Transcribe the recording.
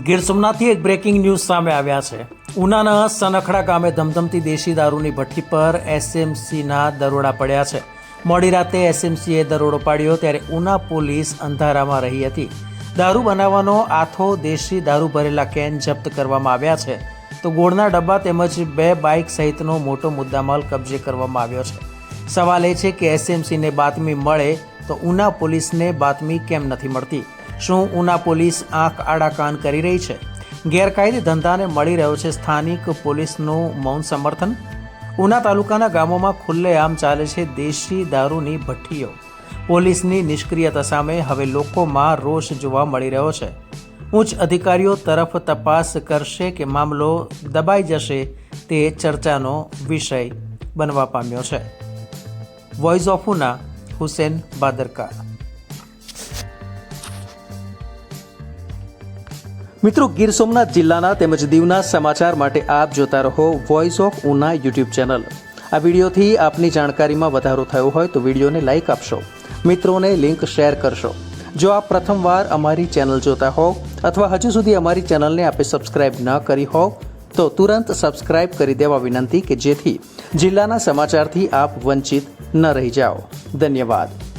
ગીર સોમનાથથી એક breaking news સામે આવ્યા છે. ઉનાના સનખડા ગામે ધમધમતી દેશી દારૂની ભઠ્ઠી પર એસએમસીના દરોડા પડ્યા છે. મોડી રાતે એસએમસીએ દરોડો પાડ્યો ત્યારે ઉના પોલીસ અંધારામાં રહી હતી. દારૂ બનાવવાનો આથો દેશી દારૂ ભરેલા કેન જપ્ત કરવામાં આવ્યા છે. તો ગોળના ડબ્બા તેમજ બે બાઇક સહિતનો મોટો મુદ્દામાલ કબજે કરવામાં આવ્યો છે. સવાલ એ છે કે એસએમસીને બાતમી મળે તો ઉના પોલીસને બાતમી કેમ નથી મળતી? શું ઉના પોલીસ આંખ આડા કાન કરી રહી છે? ગેરકાયદે ધંધાને મળી રહ્યો છે સ્થાનિક પોલીસનું મૌન સમર્થન? ઉના તાલુકાના ગામોમાં ખુલ્લેઆમ ચાલે છે દેશી દારૂની ભઠ્ઠીઓ. પોલીસની નિષ્ક્રિયતા સામે હવે લોકોમાં રોષ જોવા મળી રહ્યો છે. ઉચ્ચ અધિકારીઓ તરફ તપાસ કરશે કે મામલો દબાઈ જશે તે ચર્ચાનો વિષય બનવા પામ્યો છે. વોઇસ ઓફ ઉના હુસેન બાદરકા મિત્રો, ગીર સોમનાથ જિલ્લાના તેમજ દીવના સમાચાર માટે આપ જોતા રહો voice of Una YouTube channel. આ વિડીયોથી આપની જાણકારીમાં વધારો થયો હોય તો વિડીયોને લાઇક આપશો. મિત્રોને લિંક શેર કરશો. જો આપ પ્રથમવાર અમારી ચેનલ જોતા હોવ અથવા હજુ સુધી અમારી ચેનલને આપે સબસ્ક્રાઇબ ન કરી હોવ તો તુરંત સબસ્ક્રાઇબ કરી દેવા વિનંતી કે જેથી જિલ્લાના સમાચારથી આપ વંચિત ન રહી જાઓ. ધન્યવાદ.